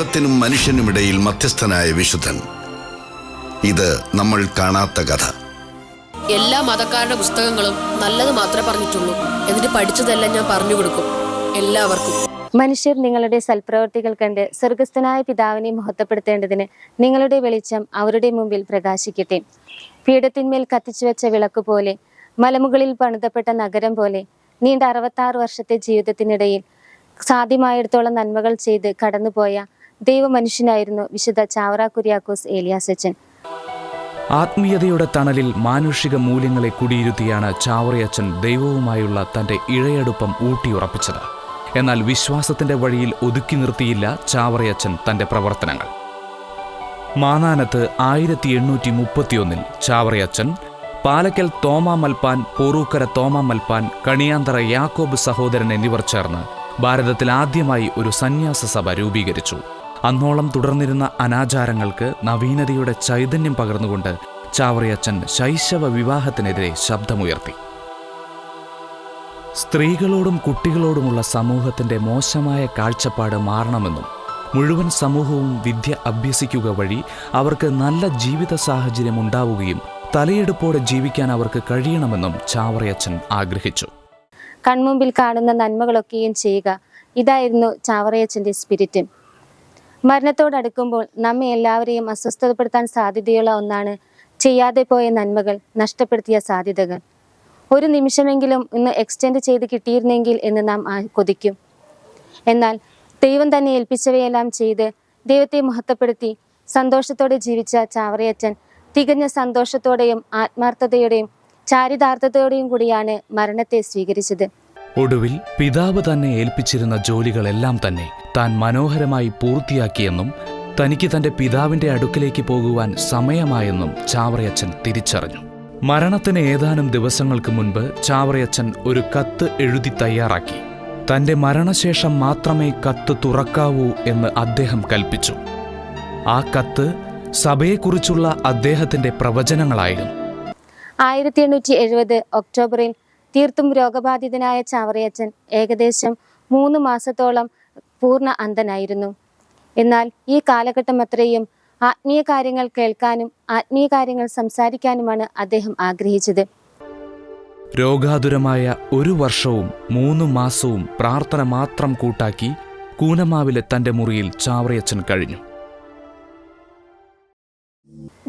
ദൈവത്തിനും മനുഷ്യനുമിടയിൽ മധ്യസ്ഥനായ വിശുദ്ധൻ. ഇത് നമ്മൾ കാണാത്ത കഥ. എല്ലാ മതക്കാരുടെ പുസ്തകങ്ങളും നല്ലത് മാത്രമേ പറഞ്ഞിട്ടുള്ളൂ. എന്നിട്ട് പഠിച്ചതെല്ലാം ഞാൻ പറഞ്ഞു കൊടുക്കും. എല്ലാവർക്കും. മനുഷ്യർ നിങ്ങളുടെ സൽപ്രവർത്തികൾ കണ്ട് സ്വർഗസ്ഥനായ പിതാവിനെ മഹത്വപ്പെടുത്തേണ്ടതിന് നിങ്ങളുടെ വെളിച്ചം അവരുടെ മുമ്പിൽ പ്രകാശിക്കട്ടെ. പീഠത്തിന്മേൽ കത്തിച്ചു വെച്ച വിളക്ക് പോലെ മലമുകളിൽ പണിതപ്പെട്ട നഗരം പോലെ നീണ്ട അറുപത്താറ് വർഷത്തെ ജീവിതത്തിനിടയിൽ സാധ്യമായിടത്തോളം നന്മകൾ ചെയ്ത് കടന്നുപോയ ദൈവമനുഷ്യനായിരുന്നു വിശുദ്ധ ചാവറ കുര്യാക്കോസ് ഏലിയാസച്ചൻ ആത്മീയതയുടെ തണലിൽ മാനുഷിക മൂല്യങ്ങളെ കുടിയിരുത്തിയാണ് ചാവറയച്ചൻ ദൈവവുമായുള്ള തന്റെ ഇഴയടുപ്പം ഊട്ടിയുറപ്പിച്ചത്. എന്നാൽ വിശ്വാസത്തിന്റെ വഴിയിൽ ഒതുക്കി നിർത്തിയില്ല ചാവറയച്ചൻ തന്റെ പ്രവർത്തനങ്ങൾ. മാനാനത്ത് ആയിരത്തി എണ്ണൂറ്റി മുപ്പത്തിയൊന്നിൽ ചാവറയച്ചൻ പാലക്കൽ തോമാ മൽപ്പാൻ പോറൂക്കര തോമാ മൽപ്പാൻ കണിയാന്തറ യാക്കോബ് സഹോദരൻ എന്നിവർ ചേർന്ന് ഭാരതത്തിൽ ആദ്യമായി ഒരു സന്യാസ സഭ രൂപീകരിച്ചു. അന്നോളം തുടർന്നിരുന്ന അനാചാരങ്ങൾക്ക് നവീനതയുടെ ചൈതന്യം പകർന്നുകൊണ്ട് ചാവറിയച്ചൻ ശൈശവ വിവാഹത്തിനെതിരെ ശബ്ദമുയർത്തി. സ്ത്രീകളോടും കുട്ടികളോടുമുള്ള സമൂഹത്തിന്റെ മോശമായ കാഴ്ചപ്പാട് മാറണമെന്നും മുഴുവൻ സമൂഹവും വിദ്യ അഭ്യസിക്കുക വഴി അവർക്ക് നല്ല ജീവിത സാഹചര്യം ഉണ്ടാവുകയും തലയെടുപ്പോടെ ജീവിക്കാൻ അവർക്ക് കഴിയണമെന്നും ചാവറയച്ചൻ ആഗ്രഹിച്ചു. കൺമുമ്പിൽ കാണുന്ന നന്മകളൊക്കെയും ചെയ്യുക. ഇതായിരുന്നു ചാവറയച്ചന്റെ സ്പിരിറ്റ്. മരണത്തോടടുക്കുമ്പോൾ നമ്മെ എല്ലാവരെയും അസ്വസ്ഥതപ്പെടുത്താൻ സാധ്യതയുള്ള ഒന്നാണ് ചെയ്യാതെ പോയ നന്മകൾ നഷ്ടപ്പെടുത്തിയ സാധ്യതകൾ. ഒരു നിമിഷമെങ്കിലും ഇന്ന് എക്സ്റ്റെൻഡ് ചെയ്ത് കിട്ടിയിരുന്നെങ്കിൽ എന്ന് നാം കൊതിക്കും. എന്നാൽ ദൈവം തന്നെ ഏൽപ്പിച്ചവയെല്ലാം ചെയ്ത് ദൈവത്തെ മഹത്വപ്പെടുത്തി സന്തോഷത്തോടെ ജീവിച്ച ചാവറയച്ചൻ തികഞ്ഞ സന്തോഷത്തോടെയും ആത്മാർത്ഥതയോടെയും ചാരിതാർത്ഥതയോടെയും കൂടിയാണ് മരണത്തെ സ്വീകരിച്ചത്. ഒടുവിൽ പിതാവ് തന്നെ ഏൽപ്പിച്ചിരുന്ന ജോലികളെല്ലാം തന്നെ താൻ മനോഹരമായി പൂർത്തിയാക്കിയെന്നും തനിക്ക് തന്റെ പിതാവിന്റെ അടുക്കിലേക്ക് പോകുവാൻ സമയമായെന്നും ചാവറയച്ചൻ തിരിച്ചറിഞ്ഞു. മരണത്തിന് ഏതാനും ദിവസങ്ങൾക്ക് മുൻപ് ചാവറയച്ചൻ ഒരു കത്ത് എഴുതി തയ്യാറാക്കി. തന്റെ മരണശേഷം മാത്രമേ കത്ത് തുറക്കാവൂ എന്ന് അദ്ദേഹം കൽപ്പിച്ചു. ആ കത്ത് സഭയെക്കുറിച്ചുള്ള അദ്ദേഹത്തിന്റെ പ്രവചനങ്ങളായിരുന്നു. ആയിരത്തി എണ്ണൂറ്റി എഴുപത് ഒക്ടോബറിൽ തീർത്തും രോഗബാധിതനായ ചാവറയച്ചൻ ഏകദേശം മൂന്ന് മാസത്തോളം പൂർണ അന്ധനായിരുന്നു. എന്നാൽ ഈ കാലഘട്ടം അത്രയും ആത്മീയ കാര്യങ്ങൾ കേൾക്കാനും ആത്മീയ കാര്യങ്ങൾ സംസാരിക്കാനുമാണ് അദ്ദേഹം ആഗ്രഹിച്ചത്. രോഗാതുരമായ ഒരു വർഷവും മൂന്ന് മാസവും പ്രാർത്ഥന മാത്രം കൂട്ടാക്കി കൂനമാവിലെ തന്റെ മുറിയിൽ ചാവറയച്ചൻ കഴിഞ്ഞു.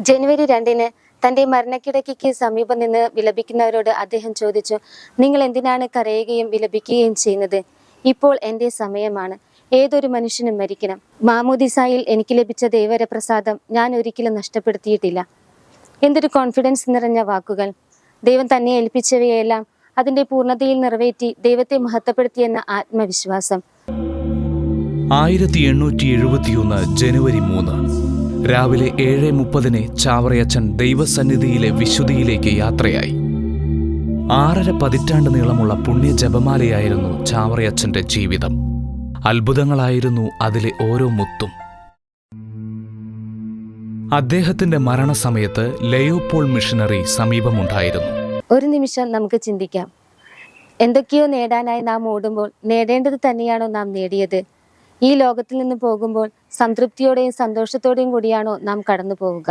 ജനുവരി രണ്ടിന് തന്റെ മരണക്കിടക്കിക്ക് സമീപം നിന്ന് വിലപിക്കുന്നവരോട് അദ്ദേഹം ചോദിച്ചു നിങ്ങൾ എന്തിനാണ് കരയുകയും വിലപിക്കുകയും ചെയ്യുന്നത്? ഇപ്പോൾ എന്റെ സമയമാണ്. ഏതൊരു മനുഷ്യനും മരിക്കണം. മാമോദിസായിൽ എനിക്ക് ലഭിച്ച ദൈവരപ്രസാദം ഞാൻ ഒരിക്കലും നഷ്ടപ്പെടുത്തിയിട്ടില്ല. എന്തൊരു കോൺഫിഡൻസ് നിറഞ്ഞ വാക്കുകൾ. ദൈവം തന്നെ ഏൽപ്പിച്ചവയെല്ലാം അതിന്റെ പൂർണതയിൽ നിറവേറ്റി ദൈവത്തെ മഹത്വപ്പെടുത്തിയെന്ന ആത്മവിശ്വാസം. ആയിരത്തി എണ്ണൂറ്റി എഴുപത്തിയൊന്ന് ജനുവരി മൂന്ന്. രാവിലെ ഏഴ് മുപ്പതിന് ചാവറയച്ചൻ ദൈവസന്നിധിയിലെ വിശുദ്ധിയിലേക്ക് യാത്രയായി. ആറര പതിറ്റാണ്ട് നീളമുള്ള പുണ്യ ജപമാലയായിരുന്നു ചാവറയച്ചന്റെ ജീവിതം. അത്ഭുതങ്ങളായിരുന്നു അതിലെ ഓരോ മുത്തും. അദ്ദേഹത്തിന്റെ മരണസമയത്ത് ലയോപോൾ മിഷനറി സമീപമുണ്ടായിരുന്നു. ഒരു നിമിഷം നമുക്ക് ചിന്തിക്കാം. എന്തൊക്കെയോ നേടാനായി നാം ഓടുമ്പോൾ നേടേണ്ടത് തന്നെയാണോ നാം നേടിയത്? ഈ ലോകത്തിൽ നിന്ന് പോകുമ്പോൾ സംതൃപ്തിയോടെയും സന്തോഷത്തോടെയും കൂടിയാണോ നാം കടന്നു പോവുക